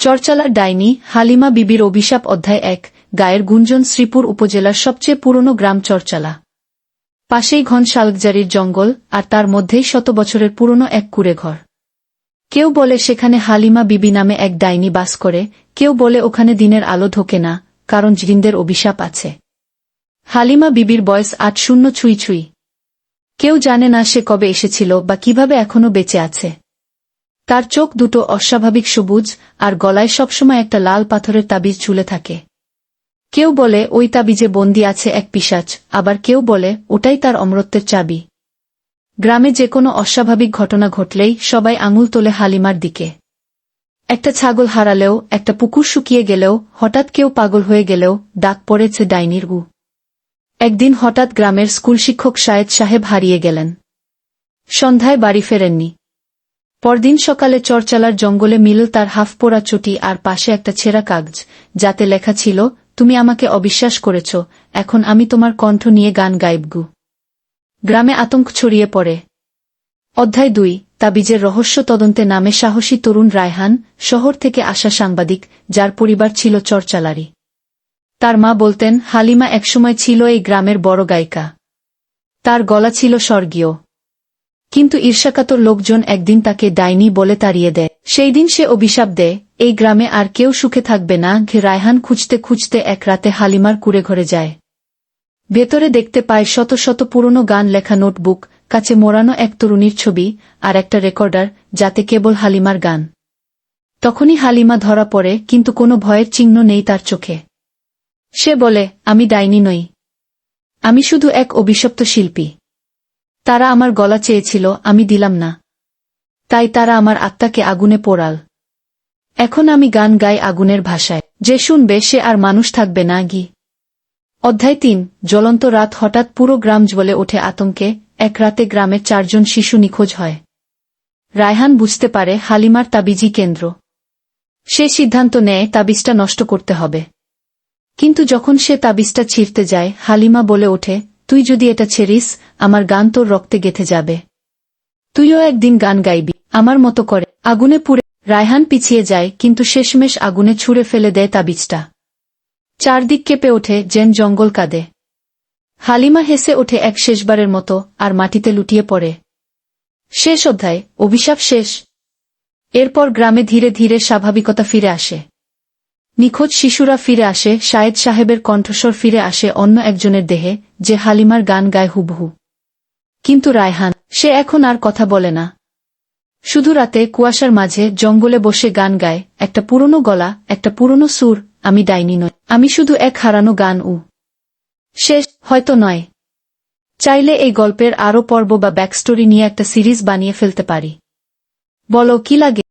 চরচালার ডাইনি, হালিমা বিবির অভিশাপ অধ্যায় এক, গায়ের গুঞ্জন শ্রীপুর উপজেলার সবচেয়ে পুরনো গ্রাম চরচালা। পাশেই ঘন শালকজারির জঙ্গল, আর তার মধ্যেই শত বছরের পুরনো এক কুড়ে ঘর। কেউ বলে সেখানে হালিমা বিবি নামে এক ডাইনি বাস করে, কেউ বলে ওখানে দিনের আলো ঢোকে না, কারণ জিন্দের অভিশাপ আছে। হালিমা বিবির বয়স আট শূন্য ছুঁই ছুঁই। কেউ জানে না সে কবে এসেছিল বা কীভাবে এখনও বেঁচে আছে। তার চোখ দুটো অস্বাভাবিক সবুজ, আর গলায় সবসময় একটা লাল পাথরের তাবিজ ঝুলে থাকে। কেউ বলে, ওই তাবিজে বন্দি আছে এক পিশাচ। আবার কেউ বলে, ওটাই তার অমরত্বের চাবি। গ্রামে যে কোনো অস্বাভাবিক ঘটনা ঘটলেই সবাই আঙুল তোলে হালিমার দিকে। একটা ছাগল হারালেও, একটা পুকুর শুকিয়ে গেলেও, হঠাৎ কেউ পাগল হয়ে গেলেও, ডাক পড়েছে ডাইনির গু। একদিন হঠাৎ গ্রামের স্কুল শিক্ষক শায়েদ সাহেব হারিয়ে গেলেন। সন্ধ্যায় বাড়ি ফেরেননি। পরদিন সকালে চরচালার জঙ্গলে মিল তার হাফ পোড়া চটি আর পাশে একটা ছেঁড়া কাগজ, যাতে লেখা ছিল, তুমি আমাকে অবিশ্বাস করেছ, এখন আমি তোমার কণ্ঠ নিয়ে গান গাইবগু। গ্রামে আতঙ্ক ছড়িয়ে পড়ে। অধ্যায় দুই, তাবিজের রহস্য তদন্তে নামে সাহসী তরুণ রায়হান, শহর থেকে আসা সাংবাদিক, যার পরিবার ছিল চরচালারি তার মা বলতেন, হালিমা একসময় ছিল এই গ্রামের বড় গায়িকা। তার গলা ছিল স্বর্গীয়। কিন্তু ঈর্ষাকাতর লোকজন একদিন তাকে ডাইনি বলে তাড়িয়ে দেয়। সেই দিন সে অভিশাপ দেয়, এই গ্রামে আর কেউ সুখে থাকবে না, ঘে রায়হান খুঁজতে খুঁজতে এক রাতে হালিমার কুড়ে ঘরে যায়। ভেতরে দেখতে পায় শত শত পুরনো গান লেখা নোটবুক, কাছে মোড়ানো এক তরুণীর ছবি আর একটা রেকর্ডার, যাতে কেবল হালিমার গান। তখনই হালিমা ধরা পড়ে, কিন্তু কোনো ভয়ের চিহ্ন নেই তার চোখে। সে বলে, আমি ডাইনি নই। আমি শুধু এক অভিশপ্ত শিল্পী। তারা আমার গলা চেয়েছিল, আমি দিলাম না। তাই তারা আমার আত্মাকে আগুনে পোড়াল। এখন আমি গান গাই আগুনের ভাষায়। যে শুনবে, সে আর মানুষ থাকবে না, গি। অধ্যায় তিন, জ্বলন্ত রাত হঠাৎ পুরো গ্রাম জ্বলে ওঠে আতঙ্কে। এক রাতে গ্রামের চারজন শিশু নিখোঁজ হয়। রায়হান বুঝতে পারে হালিমার তাবিজি কেন্দ্র। সে সিদ্ধান্ত নেয় তাবিজটা নষ্ট করতে হবে। কিন্তু যখন সে তাবিজটা ছিঁড়তে যায়, হালিমা বলে ওঠে তুই যদি এটা ছেড়িস, আমার গান তোর রক্তে গেথে যাবে। তুইও একদিন গান গাইবি, আমার মতো করে। আগুনে পুড়ে রায়হান পিছিয়ে যায়, কিন্তু শেষমেশ আগুনে ছুঁড়ে ফেলে দেয় তাবিজটা। চারদিক কেঁপে ওঠে জেন জঙ্গল কাঁদে। হালিমা হেসে ওঠে এক শেষবারের মতো, আর মাটিতে লুটিয়ে পড়ে। শেষ অধ্যায়, অভিশাপ শেষ। এরপর গ্রামে ধীরে ধীরে স্বাভাবিকতা ফিরে আসে। নিখোঁজ শিশুরা ফিরে আসে, শায়েদ সাহেবের কণ্ঠস্বর ফিরে আসে অন্য একজনের দেহে, যে হালিমার গান গায় হুবহু। কিন্তু রায়হান, সে এখন আর কথা বলে না। শুধু রাতে কুয়াশার মাঝে জঙ্গলে বসে গান গায়, একটা পুরনো গলা, একটা পুরনো সুর, আমি ডাইনি নয়, আমি শুধু এক হারানো গান, উ। শেষ, হয়তো নয়। চাইলে এই গল্পের আরও পর্ব বা ব্যাকস্টোরি নিয়ে একটা সিরিজ বানিয়ে ফেলতে পারি। বলো, কি লাগে?